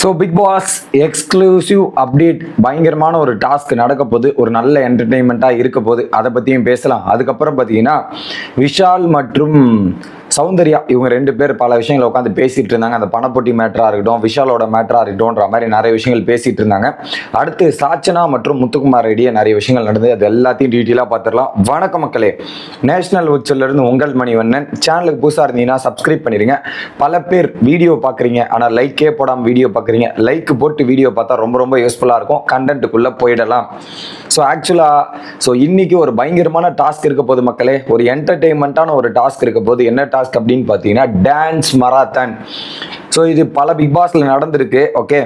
So Bigg Boss exclusive update பயங்கரமான ஒரு task நடக்க போது ஒரு நல்ல என்டர்டெயின்மெண்ட்டாக இருக்க போது அதை பற்றியும் பேசலாம். அதுக்கப்புறம் பார்த்தீங்கன்னா விஷால் மற்றும் சௌந்தர்யா இவங்க ரெண்டு பேர் பல விஷயங்களை உட்காந்து பேசிட்டு இருந்தாங்க. அந்த பணப்பொட்டி மேட்டராக இருக்கட்டும் விஷாலோட மேட்டராக இருக்கட்டும்ன்ற மாதிரி நிறைய விஷயங்கள் பேசிட்டு இருந்தாங்க. அடுத்து சாச்சனா மற்றும் முத்துக்குமார் இடையே நிறைய விஷயங்கள் நடந்தது. அது எல்லாத்தையும் டீட்டெயிலாக பார்த்துடலாம். வணக்க மக்களே. நேஷனல் உச்சல்ல இருந்து உங்கள் மணிவண்ணன். சேனலுக்கு புதுசாக இருந்தீங்கன்னா சப்ஸ்கிரைப் பண்ணிடுங்க பல பேர் வீடியோ பார்க்குறீங்க. ஆனால் லைக்கே போடாமல் வீடியோ பார்க்குறீங்க. லைக் போட்டு வீடியோ பார்த்தா ரொம்ப ரொம்ப யூஸ்ஃபுல்லாக இருக்கும். கண்டென்ட்டுக்குள்ளே போயிடலாம். ஸோ ஆக்சுவலாக ஸோ இன்னைக்கு ஒரு பயங்கரமான டாஸ்க் இருக்க போது மக்களே. ஒரு என்டர்டெயின்மெண்ட்டான ஒரு டாஸ்க் இருக்க போது என்ன டாஸ்க் அப்படின்னு பார்த்தீங்கன்னா டான்ஸ் மராத்தான் ஸோ இது பல பிக் பாஸ்ல நடந்திருக்கு ஓகே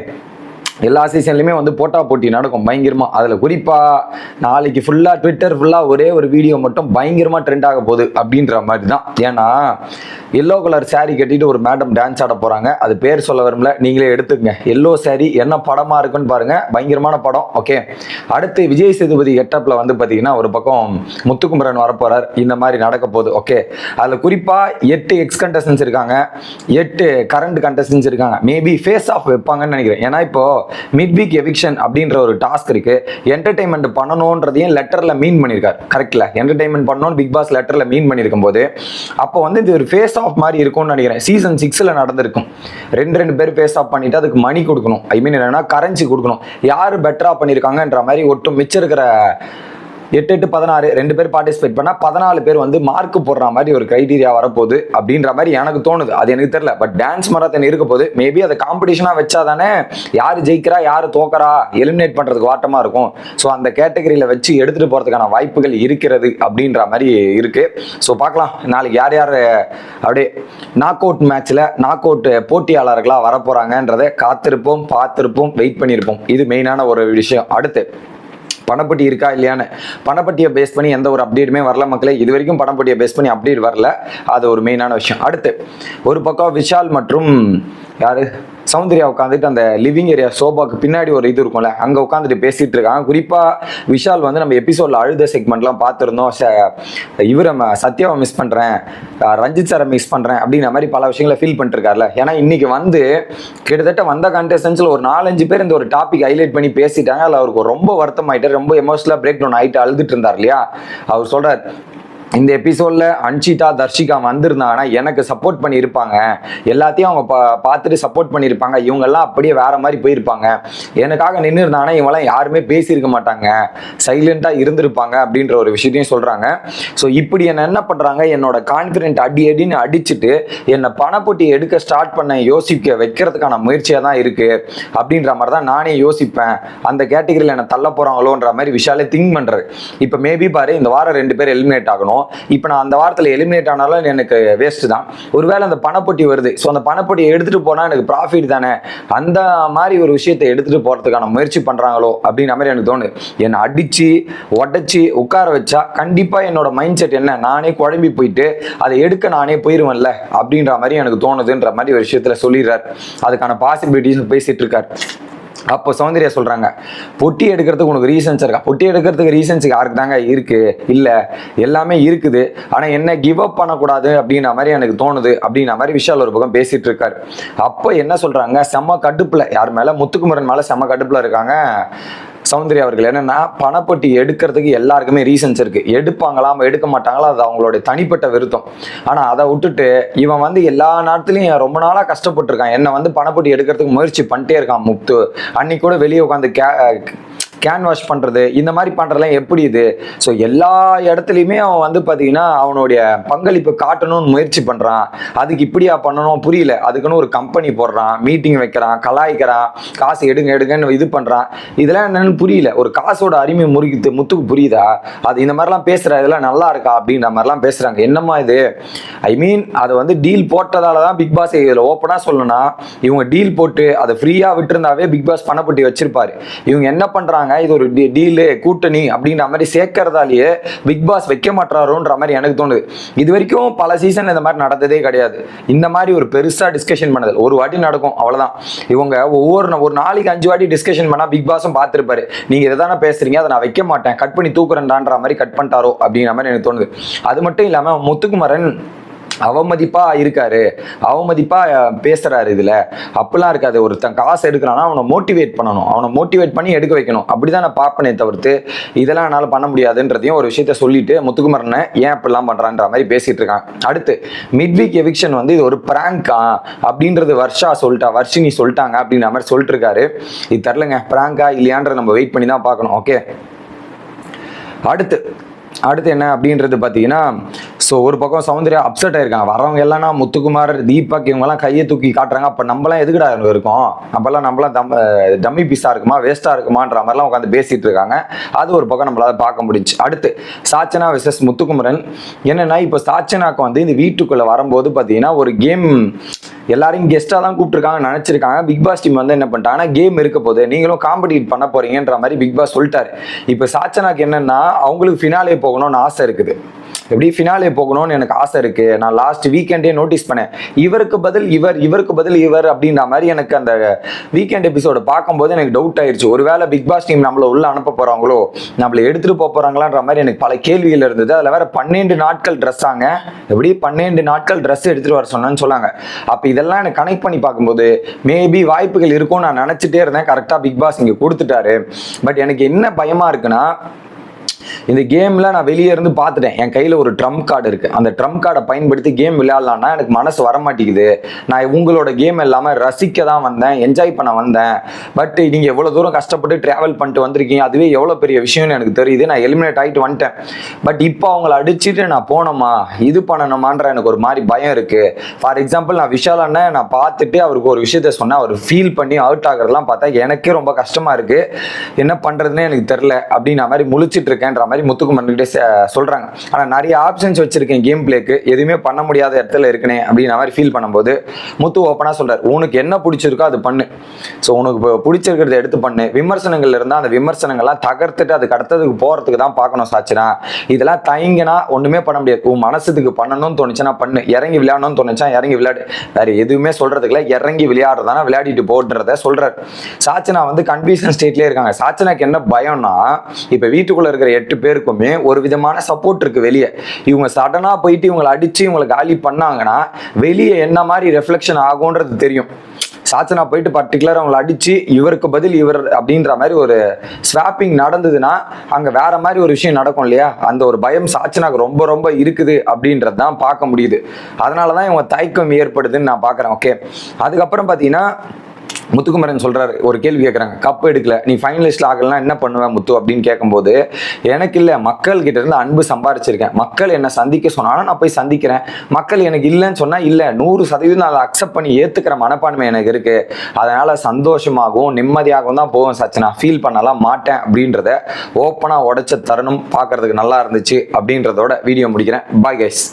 எல்லா சீசன்லையுமே வந்து போட்டா போட்டி நடக்கும் பயங்கரமாக அதில் குறிப்பாக நாளைக்கு ஃபுல்லாக ட்விட்டர் ஃபுல்லாக ஒரே ஒரு வீடியோ மட்டும் பயங்கரமாக ட்ரெண்ட் ஆக போகுது அப்படின்ற மாதிரி தான் ஏன்னா எல்லோ கலர் சாரீ கட்டிட்டு ஒரு மேடம் டான்ஸ் ஆட போகிறாங்க அது பேர் சொல்ல வரும்ல நீங்களே எடுத்துக்கங்க. எல்லோ சாரீ என்ன படமாக இருக்குன்னு பாருங்கள் பயங்கரமான படம் ஓகே அடுத்து விஜய் சேதுபதி கெட்டப்பில் வந்து பார்த்தீங்கன்னா ஒரு பக்கம் முத்துக்குமரன் வரப்போகிறார் இந்த மாதிரி நடக்க போகுது ஓகே அதில் குறிப்பாக எட்டு எக்ஸ் கண்டஸ்டன்ஸ் இருக்காங்க. எட்டு கரண்ட் கண்டஸ்டன்ஸ் இருக்காங்க. மேபி ஃபேஸ் ஆஃப் வைப்பாங்கன்னு நினைக்கிறேன். ஏன்னா இப்போ மிட் வீக் எவிக்ஷன் அப்படின்ற ஒரு டாஸ்க் இருக்கு. என்டர்டைன்மெண்ட் பண்ணணுன்றதையும் லெட்டர்ல மீன் பண்ணியிருக்காரு கரெக்ட்ல என்டர்டைன்மெண்ட் பண்ணணும் பிக் பாஸ் லெட்டர்ல மீன் பண்ணியிருக்கும் போது அப்போ வந்து இது ஒரு ஃபேஸ் ஆஃப் மாதிரி இருக்கும்னு நினைக்கிறேன். சீசன் சிக்ஸ்ல நடந்திருக்கும். ரெண்டு ரெண்டு பேர் ஃபேஸ் ஆஃப் பண்ணிட்டு அதுக்கு மணி கொடுக்கணும். ஐ மீன் என்னன்னா கரன்சி கொடுக்கணும். யார் பெட்டரா பண்ணியிருக்காங்கன்ற மாதிரி ஒட்டும் மிச்சம் இருக்கிற எட்டு எட்டு பதினாறு ரெண்டு பேர் பார்ட்டிசிபேட் பண்ணால் பதினாலு பேர் வந்து மார்க் போடுற மாதிரி ஒரு கிரைட்டீரியா வரப்போகுது அப்படின்ற மாதிரி எனக்கு தோணுது. அது எனக்கு தெரியல. பட் டான்ஸ் மராத்தன் இருக்க போது மேபி அதை காம்படிஷனாக வச்சா தானே யார் ஜெயிக்கிறா யார் தோக்கறா எலிமினேட் பண்ணுறதுக்கு வாட்டமாக இருக்கும். ஸோ அந்த கேட்டகரியில் வச்சு எடுத்துகிட்டு போகிறதுக்கான வாய்ப்புகள் இருக்கிறது அப்படின்ற மாதிரி இருக்குது ஸோ பார்க்கலாம். நாளைக்கு யார் யார் அப்படியே நாக் அவுட் மேட்ச்சில் நாக் அவுட் போட்டியாளர்களாக வரப்போகிறாங்கன்றதை காத்திருப்போம் பார்த்துருப்போம் வெயிட் பண்ணியிருப்போம் இது மெயினான ஒரு விஷயம். அடுத்து பணப்பட்டி இருக்கா இல்லையான்னு. பணப்பட்டியை பேஸ் பண்ணி எந்த ஒரு அப்டேட்டுமே வரல மக்களே. இது வரைக்கும் பணப்பட்டியை பேஸ் பண்ணி அப்டேட் வரல. அது ஒரு மெயினான விஷயம். அடுத்து ஒரு பக்கம் விஷால் மற்றும் யாரு? சௌந்தர்யா உட்காந்துட்டு அந்த லிவிங் ஏரியா சோபாக்கு பின்னாடி ஒரு இது இருக்கும்ல அங்கே உட்காந்துட்டு பேசிட்டு இருக்காங்க. குறிப்பாக விஷால் வந்து நம்ம எபிசோட்ல அழுத செக்மெண்ட்லாம் பார்த்துருந்தோம். இவரை சத்யாவை மிஸ் பண்ணுறேன் ரஞ்சித் சாரை மிஸ் பண்ணுறேன் அப்படிங்கிற மாதிரி பல விஷயங்களை ஃபீல் பண்ணிருக்காருல. ஏன்னா இன்னைக்கு வந்து கிட்டத்தட்ட வந்த கண்டஸ்டன்ஸில் ஒரு நாலஞ்சு பேர் இந்த ஒரு டாபிக் ஹைலைட் பண்ணி பேசிட்டாங்க. அதில் அவருக்கு ரொம்ப வருத்தம் ஆயிட்டு ரொம்ப எமோஷனலாக பிரேக் டவுன் ஆகிட்டு அழுதுட்டு இருந்தார் இல்லையா? அவர் சொல்கிறார் இந்த எபிசோட்ல அன்ஷிதா தர்ஷிகா வந்திருந்தாங்கன்னா எனக்கு சப்போர்ட் பண்ணியிருப்பாங்க. எல்லாத்தையும் அவங்க பா பார்த்துட்டு சப்போர்ட் பண்ணியிருப்பாங்க. இவங்கெல்லாம் அப்படியே வேற மாதிரி போயிருப்பாங்க. எனக்காக நின்று இருந்தாங்கன்னா இவங்கெல்லாம் யாருமே பேசியிருக்க மாட்டாங்க. சைலண்டாக இருந்திருப்பாங்க அப்படின்ற ஒரு விஷயத்தையும் சொல்றாங்க. ஸோ இப்படி என்ன என்ன பண்றாங்க? என்னோட கான்ஃபிடென்ட் அடி அடின்னு அடிச்சுட்டு என்னை பணப்பொட்டி எடுக்க ஸ்டார்ட் பண்ண யோசிக்க வைக்கிறதுக்கான முயற்சியாக தான் இருக்கு அப்படின்ற மாதிரி தான் நானே யோசிப்பேன். அந்த கேட்டகரியில் என்ன தள்ள போறாங்களோன்ற மாதிரி விஷாலே திங்க் பண்றது இப்போ மேபி பாரு இந்த வாரம் ரெண்டு பேர் எலிமினேட் ஆகணும். இப்போ நான் அந்த வாரத்தில் எலிமினேட் ஆனாலும் எனக்கு வேஸ்ட் தான். ஒருவேளை அந்த பணப்பொட்டி வருது. ஸோ அந்த பணப்பொட்டியை எடுத்துகிட்டு போனால் எனக்கு ப்ராஃபிட் தானே? அந்த மாதிரி ஒரு விஷயத்தை எடுத்துகிட்டு போகிறதுக்கான முயற்சி பண்ணுறாங்களோ அப்படின்ற மாதிரி எனக்கு தோணுது. என்னை அடித்து உடச்சி உட்கார வச்சா கண்டிப்பாக என்னோட மைண்ட் செட் என்ன? நானே குழம்பி போயிட்டு அதை எடுக்க நானே போயிடுவேன்ல அப்படின்ற மாதிரி எனக்கு தோணுதுன்ற மாதிரி ஒரு விஷயத்தில் சொல்லிடுறார். அதுக்கான பாசிபிலிட்டிஸ் பேசிகிட்டு இருக்கார் அப்போ சௌந்தர்யா சொல்கிறாங்க பொட்டி எடுக்கிறதுக்கு உனக்கு ரீசன்ஸ் இருக்கா? பொட்டி எடுக்கிறதுக்கு ரீசன்ஸ் யாருக்கு தாங்க இருக்கு? இல்லை எல்லாமே இருக்குது. ஆனால் என்ன கிவ் அப் பண்ணக்கூடாது அப்படின்ற மாதிரி எனக்கு தோணுது அப்படின்ற மாதிரி விஷால் ஒரு பக்கம் பேசிகிட்டு இருக்காரு. அப்போ என்ன சொல்கிறாங்க செம்ம கடுப்பில் யார் மேலே? முத்துக்குமரன் மேலே செம்ம கடுப்பில் இருக்காங்க. சௌந்தர்யா அவர்கள் என்னன்னா பணப்பட்டி எடுக்கிறதுக்கு எல்லாருக்குமே ரீசன்ஸ் இருக்கு. எடுப்பாங்களா எடுக்க மாட்டாங்களா அது அவங்களுடைய தனிப்பட்ட விருத்தம். ஆனா அதை விட்டுட்டு இவன் வந்து எல்லா நாட்டிலையும் ரொம்ப நாளா கஷ்டப்பட்டிருக்கான். என்ன வந்து பணப்பட்டி எடுக்கிறதுக்கு முயற்சி பண்ணிட்டே இருக்கான் முத்து. அன்னைக்கு கூட வெளியே உட்காந்து கே கேன் வாஷ் பண்ணுறது இந்த மாதிரி பண்ணுறதுலாம் எப்படி இது? ஸோ எல்லா இடத்துலையுமே அவன் வந்து பார்த்தீங்கன்னா அவனுடைய பங்களிப்பு காட்டணும்னு முயற்சி பண்ணுறான் அதுக்கு இப்படியா பண்ணணும்? புரியல. அதுக்குன்னு ஒரு கம்பெனி போடுறான் மீட்டிங் வைக்கிறான் கலாய்க்கிறான் காசு எடுங்க எடுங்கன்னு இது பண்ணுறான் இதெல்லாம் என்னன்னு புரியல. ஒரு காசோட அருமை முறிக்குது முத்துக்கு புரியுதா? அது இந்த மாதிரிலாம் பேசுகிற இதெல்லாம் நல்லா இருக்கா? அப்படின்ற மாதிரிலாம் பேசுகிறாங்க என்னம்மா இது? ஐ மீன் அதை வந்து டீல் போட்டதால தான் பிக் பாஸ் இதில் ஓப்பனாக சொல்லணும்னா இவங்க டீல் போட்டு அதை ஃப்ரீயாக விட்டுருந்தாவே பிக் பாஸ் பணப்பட்டி வச்சிருப்பாரு. இவங்க என்ன பண்ணுறாங்க இது ஒரு டீலு கூட்டணி அப்படின்ற மாதிரி சேர்க்கறதாலேயே பிக் பாஸ் வைக்க மாட்டாரோன்ற மாதிரி எனக்கு தோணுது. இது வரைக்கும் பல சீசன் இந்த மாதிரி நடந்ததே கிடையாது. இந்த மாதிரி ஒரு பெருசாக டிஸ்கஷன் பண்ணது ஒரு வாட்டி நடக்கும் அவ்வளோதான் இவங்க ஒவ்வொரு ஒரு நாளைக்கு அஞ்சு வாட்டி டிஸ்கஷன் பண்ணால் பிக் பாஸும் பார்த்துருப்பாரு. நீங்கள் இதை தானே பேசுறீங்க அதை நான் வைக்க மாட்டேன் கட் பண்ணி தூக்குறேன்டான்ற மாதிரி கட் பண்ணிட்டாரோ அப்படின்ற மாதிரி எனக்கு தோணுது. அது மட்டும் இல்லாமல் முத்துக்குமரன் அவமதிப்பா இருக்காரு. அவமதிப்பா பேசுறாரு இதுல. அப்படிலாம் இருக்காது. ஒருத்தன் காசு எடுக்கிறான்னா அவனை மோட்டிவேட் பண்ணணும். அவனை மோட்டிவேட் பண்ணி எடுக்க வைக்கணும். அப்படிதான் நான் பார்ப்பனே தவிர்த்து இதெல்லாம் என்னால் பண்ண முடியாதுன்றதையும் ஒரு விஷயத்த சொல்லிட்டு முத்துக்குமரனை ஏன் இப்படிலாம் பண்றான்ற மாதிரி பேசிட்டு இருக்கான். அடுத்து மிட் வீக் எவிக்ஷன் வந்து இது ஒரு பிராங்கா அப்படின்றது வர்ஷா சொல்லிட்டா வர்ஷினி சொல்லிட்டாங்க அப்படின்ற மாதிரி சொல்லிட்டு இருக்காரு. இது தெரிலங்க பிராங்கா இல்லையான்ற நம்ம வெயிட் பண்ணி தான் பார்க்கணும். ஓகே அடுத்து அடுத்து என்ன அப்படின்றது பார்த்தீங்கன்னா ஸோ ஒரு பக்கம் சௌந்தர்யா அப்செட் ஆயிருக்காங்க. வரவங்க எல்லாம் முத்துக்குமார் தீபக் இவங்கெல்லாம் கையை தூக்கி காட்டுறாங்க. அப்போ நம்மளாம் எதுக்குடா இருக்கும்? இருக்கோம் நம்மளாம் தம் டம்மி பீஸாக இருக்குமா வேஸ்ட்டாக இருக்குமான்ற மாதிரிலாம் உட்காந்து பேசிகிட்டு இருக்காங்க. அது ஒரு பக்கம் நம்மளால் பார்க்க முடிஞ்சு. அடுத்து சாச்சனா விசஸ் முத்துக்குமரன். என்னென்னா இப்போ சாச்சனாக்கு வந்து இந்த வீட்டுக்குள்ளே வரும்போது பார்த்தீங்கன்னா ஒரு கேம் எல்லாரையும் கெஸ்ட்டாக தான் கூப்பிட்டுருக்காங்க நினச்சிருக்காங்க. பிக் பாஸ் டீம் வந்து என்ன பண்ணிட்டாங்கன்னா கேம் இருக்க போது நீங்களும் காம்படிட் பண்ண போறீங்கன்ற மாதிரி பிக் பாஸ் சொல்லிட்டாரு. இப்போ சாச்சனாக்கு என்னென்னா அவங்களுக்கு ஃபினாலே போகணும்னு ஆசை இருக்குது. எப்படி ஃபினாலே போகணும்னு எனக்கு ஆசை இருக்கு. நான் லாஸ்ட் வீக்கெண்டே நோட்டீஸ் பண்ணேன். இவருக்கு பதில் இவர் இவருக்கு பதில் இவர் அப்படின்ற மாதிரி எனக்கு அந்த வீக்கெண்ட் எபிசோட பார்க்கும்போது எனக்கு டவுட் ஆயிடுச்சு ஒருவேளை பிக் பாஸ் டீம் நம்மள உள்ள அனுப்ப போறாங்களோ நம்மள எடுத்துட்டு போக போறாங்களான்ற மாதிரி எனக்கு பல கேள்விகள் இருந்தது. அதுல வேற பன்னெண்டு நாட்கள் ட்ரெஸ் ஆங்க. எப்படி பன்னெண்டு நாட்கள் ட்ரெஸ் எடுத்துட்டு வர சொன்னேன்னு சொன்னாங்க. அப்ப இதெல்லாம் எனக்கு கனெக்ட் பண்ணி பார்க்கும்போது மேபி வாய்ப்புகள் இருக்கும் நான் நினைச்சிட்டே இருந்தேன். கரெக்டா பிக் பாஸ் இங்க கொடுத்துட்டாரு. பட் எனக்கு என்ன பயமா இருக்குன்னா இந்த கேம்ல நான் வெளியே இருந்து பார்த்துட்டேன். என் கையில ஒரு ட்ரம் கார்டு இருக்கு. அந்த ட்ரம் கார்டை பயன்படுத்தி கேம் விளையாடலாம்னா எனக்கு மனசு வர மாட்டேங்குது நான் உங்களோட கேம் இல்லாமல் ரசிக்க தான் வந்தேன். என்ஜாய் பண்ண வந்தேன். பட் நீங்க எவ்வளவு தூரம் கஷ்டப்பட்டு டிராவல் பண்ணிட்டு வந்திருக்கீங்க? அதுவே எவ்வளவு பெரிய விஷயம்னு எனக்கு தெரியுது. நான் எலிமினேட் ஆகிட்டு வந்துட்டேன். பட் இப்போ அவங்கள அடிச்சுட்டு நான் போனோமா? இது பண்ணணுமான்ற எனக்கு ஒரு மாதிரி பயம் இருக்கு. ஃபார் எக்ஸாம்பிள் நான் விஷால் அண்ணன் நான் பார்த்துட்டு அவருக்கு ஒரு விஷயத்த சொன்னேன். அவர் ஃபீல் பண்ணி அவுட் ஆகுறதெல்லாம் பார்த்தா எனக்கே ரொம்ப கஷ்டமா இருக்கு. என்ன பண்றதுன்னே எனக்கு தெரில அப்படின்னா மாதிரி முழிச்சிட்டு இருக்கேன் அப்படின்ற மாதிரி முத்துக்குமரன்கிட்ட சொல்றாங்க. ஆனா நிறைய ஆப்ஷன்ஸ் வச்சிருக்கேன் கேம் பிளேக்கு எதுவுமே பண்ண முடியாத இடத்துல இருக்கனே அப்படின்ற மாதிரி ஃபீல் பண்ணும்போது முத்து ஓப்பனா சொல்றாரு. உனக்கு என்ன பிடிச்சிருக்கோ அது பண்ணு. ஸோ உனக்கு இப்போ பிடிச்சிருக்கிறத எடுத்து பண்ணு. விமர்சனங்கள் இருந்தால் அந்த விமர்சனங்கள்லாம் தகர்த்துட்டு அதுக்கு அடுத்ததுக்கு போறதுக்கு தான் பார்க்கணும் சாச்சினா. இதெல்லாம் தயங்கினா ஒண்ணுமே பண்ண முடியாது. உன் மனசுக்கு பண்ணணும்னு தோணுச்சுன்னா பண்ணு. இறங்கி விளையாடணும்னு தோணுச்சா இறங்கி விளையாடு. வேற எதுவுமே சொல்றதுக்குல இறங்கி விளையாடுறதானா விளையாடிட்டு போடுறத சொல்றாரு. சாச்சனா வந்து கன்ஃபியூஷன் ஸ்டேட்லேயே இருக்காங்க. சாச்சனாக்கு என்ன பயம்னா இப்போ வீட்டுக்குள்ள இருக்கிற எட்டு பேருக்குமே ஒரு விதமான சப்போர்ட் இருக்கு வெளியே. இவங்க சடனாக போயிட்டு இவங்களை அடிச்சு இவங்களை காலி பண்ணாங்கன்னா வெளியே என்ன மாதிரி ரெஃப்ளெக்ஷன் ஆகும்ன்றது தெரியும். சாச்சனா போயிட்டு பர்டிகுலர் அவங்களை அடிச்சு இவருக்கு பதில் இவர் அப்படின்ற மாதிரி ஒரு ஸ்வாப்பிங் நடந்ததுன்னா அங்க வேற மாதிரி ஒரு விஷயம் நடக்கும் இல்லையா? அந்த ஒரு பயம் சாச்சனாக்கு ரொம்ப ரொம்ப இருக்குது அப்படின்றது தான் பார்க்க முடியுது. அதனால தான் இவங்க தயக்கம் ஏற்படுதுன்னு நான் பார்க்குறேன். ஓகே அதுக்கப்புறம் பார்த்தீங்கன்னா முத்துக்குமரன் சொல்றாரு ஒரு கேள்வி கேட்குறாங்க கப் எடுக்கல. நீ ஃபைனலிஸ்ட் ஆகலாம் என்ன பண்ணுவேன் முத்து? அப்படின்னு கேட்கும்போது எனக்கு இல்லை. மக்கள் கிட்ட இருந்து அன்பு சம்பாரிச்சிருக்கேன். மக்கள் என்னை சந்திக்க சொன்னாலும் நான் போய் சந்திக்கிறேன். மக்கள் எனக்கு இல்லைன்னு சொன்னால் இல்லை. நூறு சதவீதம் அதை அக்செப்ட் பண்ணி ஏற்றுக்கிற மனப்பான்மை எனக்கு இருக்கு. அதனால சந்தோஷமாகவும் நிம்மதியாகவும் தான் போவேன் சச்சினா. ஃபீல் பண்ணலாம் மாட்டேன் அப்படின்றத ஓப்பனாக உடைச்ச தருணம். பார்க்கறதுக்கு நல்லா இருந்துச்சு அப்படின்றதோட வீடியோ முடிக்கிறேன். Bye guys